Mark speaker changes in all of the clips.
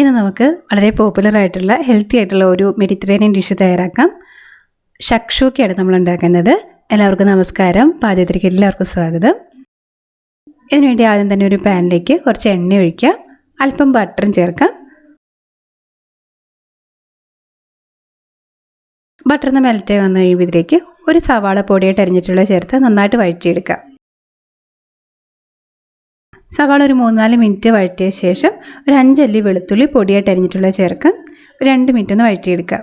Speaker 1: ഇന്ന് നമുക്ക് വളരെ പോപ്പുലർ ആയിട്ടുള്ള ഹെൽത്തി ആയിട്ടുള്ള ഒരു മെഡിറ്ററേനിയൻ ഡിഷ് തയ്യാറാക്കാം. ഷക്ഷൂക്കയാണ് നമ്മൾ ഉണ്ടാക്കുന്നത്. എല്ലാവർക്കും നമസ്കാരം. പാചകത്തിലേക്ക് എല്ലാവർക്കും സ്വാഗതം. ഇതിനുവേണ്ടി ആദ്യം തന്നെ ഒരു പാനിലേക്ക് കുറച്ച് എണ്ണ ഒഴിക്കാം. അല്പം ബട്ടറും ചേർക്കാം. ബട്ടർ ഒന്ന് മെൽറ്റ് വന്നു കഴിയുമ്പോഴത്തേക്ക് ഒരു സവാള പൊടിയായിട്ട് അരിഞ്ഞിട്ടുള്ള ചേർത്ത് നന്നായിട്ട് വഴറ്റിയെടുക്കാം. സവാള ഒരു മൂന്നാൽ മിനിറ്റ് വഴറ്റിയ ശേഷം ഒരു അഞ്ചല്ലി വെളുത്തുള്ളി പൊടിയായിട്ട് അരിഞ്ഞിട്ടുള്ള ചേർക്കാം. രണ്ട് മിനിറ്റ് ഒന്ന് വഴറ്റിയെടുക്കുക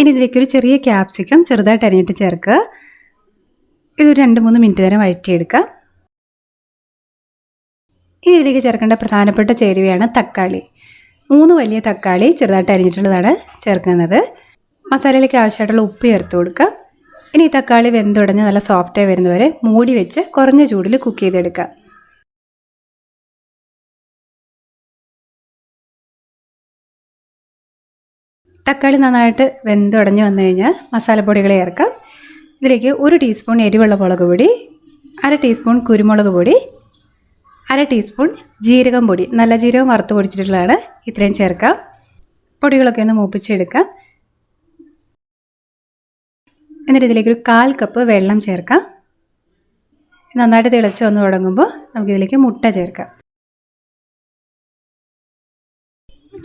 Speaker 1: ഇനി ഇതിലേക്ക് ഒരു ചെറിയ ക്യാപ്സിക്കം ചെറുതായിട്ട് അരിഞ്ഞിട്ട് ചേർക്കുക ഇതൊരു രണ്ട് മൂന്ന് മിനിറ്റ് നേരം വഴറ്റിയെടുക്കുക ഇനി ഇതിലേക്ക് ചേർക്കേണ്ട പ്രധാനപ്പെട്ട ചേരുവയാണ് തക്കാളി. മൂന്ന് വലിയ തക്കാളി ചെറുതായിട്ട് അരിഞ്ഞിട്ടുള്ളതാണ് ചേർക്കുന്നത്. മസാലയിലേക്ക് ആവശ്യമായിട്ടുള്ള ഉപ്പ് ചേർത്ത് കൊടുക്കാം. ഇനി ഈ തക്കാളി വെന്തുടഞ്ഞ് നല്ല സോഫ്റ്റായി വരുന്നവരെ മൂടി വെച്ച് കുറഞ്ഞ ചൂടിൽ കുക്ക് ചെയ്തെടുക്കുക. തക്കാളി നന്നായിട്ട് വെന്തുടഞ്ഞ് വന്നു കഴിഞ്ഞാൽ മസാലപ്പൊടികൾ ചേർക്കാം. ഇതിലേക്ക് ഒരു ടീസ്പൂൺ എരിവുള്ള മുളക് പൊടി അര ടീസ്പൂൺ കുരുമുളക് പൊടി അര ടീസ്പൂൺ ജീരകം പൊടി. നല്ല ജീരകം വറുത്ത് പൊടിച്ചിട്ടുള്ളതാണ്. ഇത്രയും ചേർക്കാം. പൊടികളൊക്കെ ഒന്ന് മൂപ്പിച്ചെടുക്കാം. എന്നിട്ട് ഇതിലേക്ക് ഒരു കാൽ കപ്പ് വെള്ളം ചേർക്കാം. നന്നായിട്ട് തിളച്ച് വന്ന് തുടങ്ങുമ്പോൾ നമുക്കിതിലേക്ക് മുട്ട ചേർക്കാം.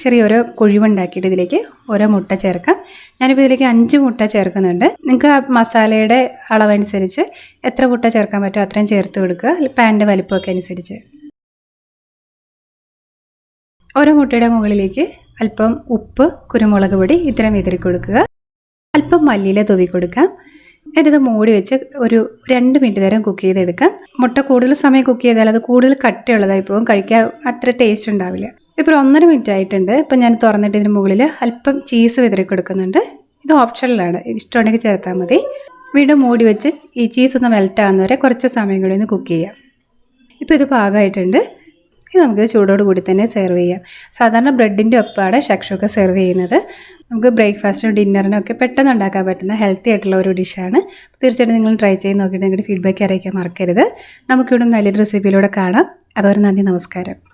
Speaker 1: ചെറിയൊരു കുഴിവുണ്ടാക്കിയിട്ട് ഇതിലേക്ക് ഓരോ മുട്ട ചേർക്കാം. ഞാനിപ്പോൾ ഇതിലേക്ക് അഞ്ച് മുട്ട ചേർക്കുന്നുണ്ട്. നിങ്ങൾക്ക് ആ മസാലയുടെ അളവനുസരിച്ച് എത്ര മുട്ട ചേർക്കാൻ പറ്റുമോ അത്രയും ചേർത്ത് കൊടുക്കുക. പാന്റെ വലിപ്പമൊക്കെ അനുസരിച്ച്. ഓരോ മുട്ടയുടെ മുകളിലേക്ക് അല്പം ഉപ്പ് കുരുമുളക് പൊടി ഇത്രയും വിതറി കൊടുക്കുക. അല്പം മല്ലിയില തൂവി കൊടുക്കാം. എന്നിട്ട് മൂടി വെച്ച് ഒരു രണ്ട് മിനിറ്റ് നേരം കുക്ക് ചെയ്തെടുക്കാം. മുട്ട കൂടുതൽ സമയം കുക്ക് ചെയ്താൽ അത് കൂടുതൽ കട്ടിയുള്ളതായി പോകും. കഴിക്കാൻ അത്ര ടേസ്റ്റ് ഉണ്ടാവില്ല. ഇപ്പോൾ ഒന്നര മിനിറ്റ് ആയിട്ടുണ്ട്. ഇപ്പം ഞാൻ തുറന്നിട്ട് ഇതിന് മുകളിൽ അല്പം ചീസ് വിതറി കൊടുക്കുന്നുണ്ട്. ഇത് ഓപ്ഷനിലാണ്. ഇഷ്ടമുണ്ടെങ്കിൽ ചേർത്താൽ മതി. വീണ്ടും മൂടി വെച്ച് ഈ ചീസ് ഒന്ന് മെൽറ്റ് ആകുന്നവരെ കുറച്ച് സമയം കൂടി ഒന്ന് കുക്ക് ചെയ്യാം. ഇപ്പോൾ ഇത് പാകമായിട്ടുണ്ട്. ഇത് നമുക്ക് ചൂടോട് കൂടി തന്നെ സെർവ് ചെയ്യാം. സാധാരണ ബ്രെഡിന്റെ ഒപ്പമാണ് ഷക്ഷൊക്കെ സെർവ് ചെയ്യുന്നത്. നമുക്ക് ബ്രേക്ക്ഫാസ്റ്റിനും ഡിന്നറിനും ഒക്കെ പെട്ടെന്ന് ഉണ്ടാക്കാൻ പറ്റുന്ന ഹെൽത്തി ആയിട്ടുള്ള ഒരു ഡിഷാണ് തീർച്ചയായിട്ടും നിങ്ങൾ ട്രൈ ചെയ്ത് നോക്കിയിട്ട് നിങ്ങളുടെ ഫീഡ്ബാക്ക് അറിയിക്കാൻ മറക്കരുത്. നമുക്കിവിടെ നല്ലൊരു റെസിപ്പിയിലൂടെ കാണാം. അതുവരെ നന്ദി നമസ്കാരം.